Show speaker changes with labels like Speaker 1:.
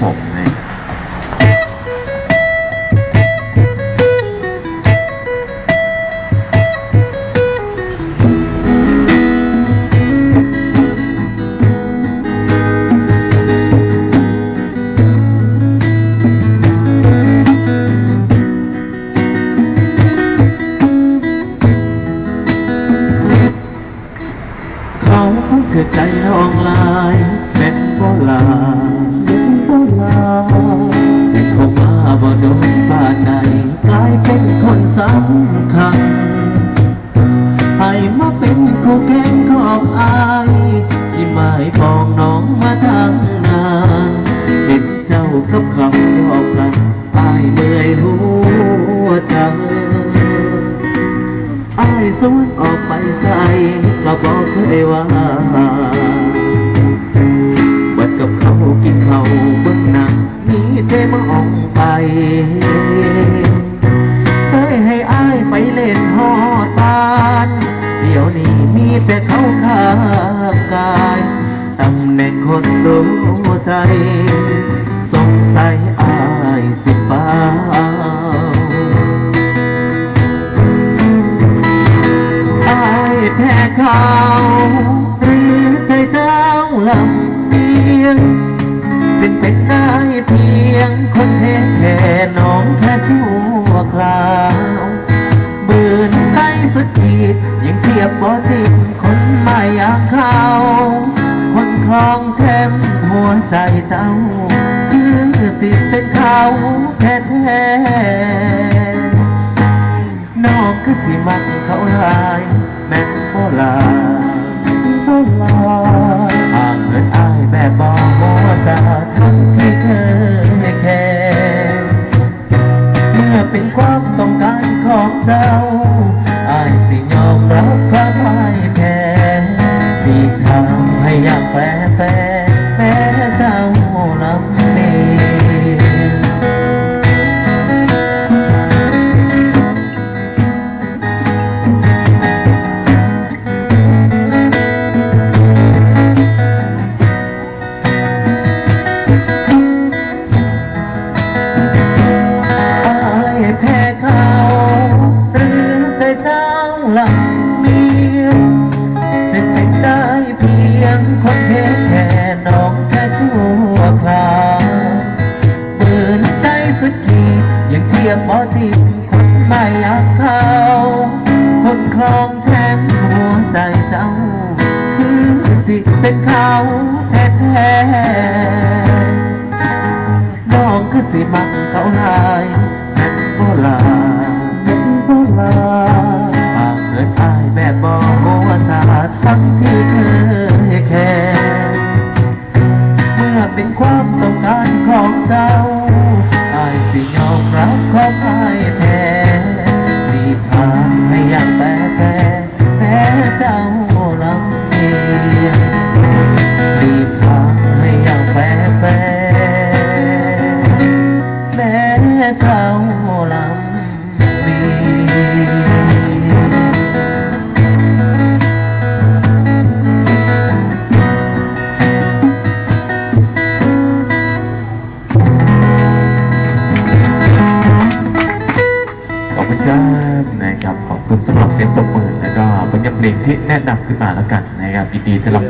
Speaker 1: ผมนะ
Speaker 2: เขาเธอใจนองลายแม่นบ่ลา สวนออกไปใส่ก็บอกเคยว่าบัดกับเขากินเขาวเบิ่งหนังนี่เทมองไปเคยให้อายไปเล่นหอดบานเดี๋ยวนี้มีแต่เขาข้างกายตำแหน่งคนรู้ใจ สงสัยอายสิฟ้า แพ้เขาหรือใจเจ้าลำเอียงจึงเป็นได้เพียงคนแท้แค่น้องแค่ชั่วคราวบืนใสสุดขีดยังเทียบบ่ติดคนไม่อย่ากเขาคนคลองแชมหัวใจเจ้า คือสิเป็นเขาแท้แท้น้องคือสิมักเขาลาย จ้าลำเลียจะเป็นได้เพียงคนเทแค่น้องแค่ชั่วคราวเบื่อใสสุดขียังเทียบบ่ติดคนไม่อยากเข้าคนคลองแชมหัวใจเจ้า คือสิเป็นเขาแท้ๆน้องคือสิมักเขาหา เป็นความต้องการของเจ้าอายสิยอมรับความพ่า
Speaker 1: ขอบคุณสำหรับเสียงปรบมือแล้วก็บรรยากาศเพลงที่แนะนำขึ้นมาแล้วกันนะครับยินดีสำหรับ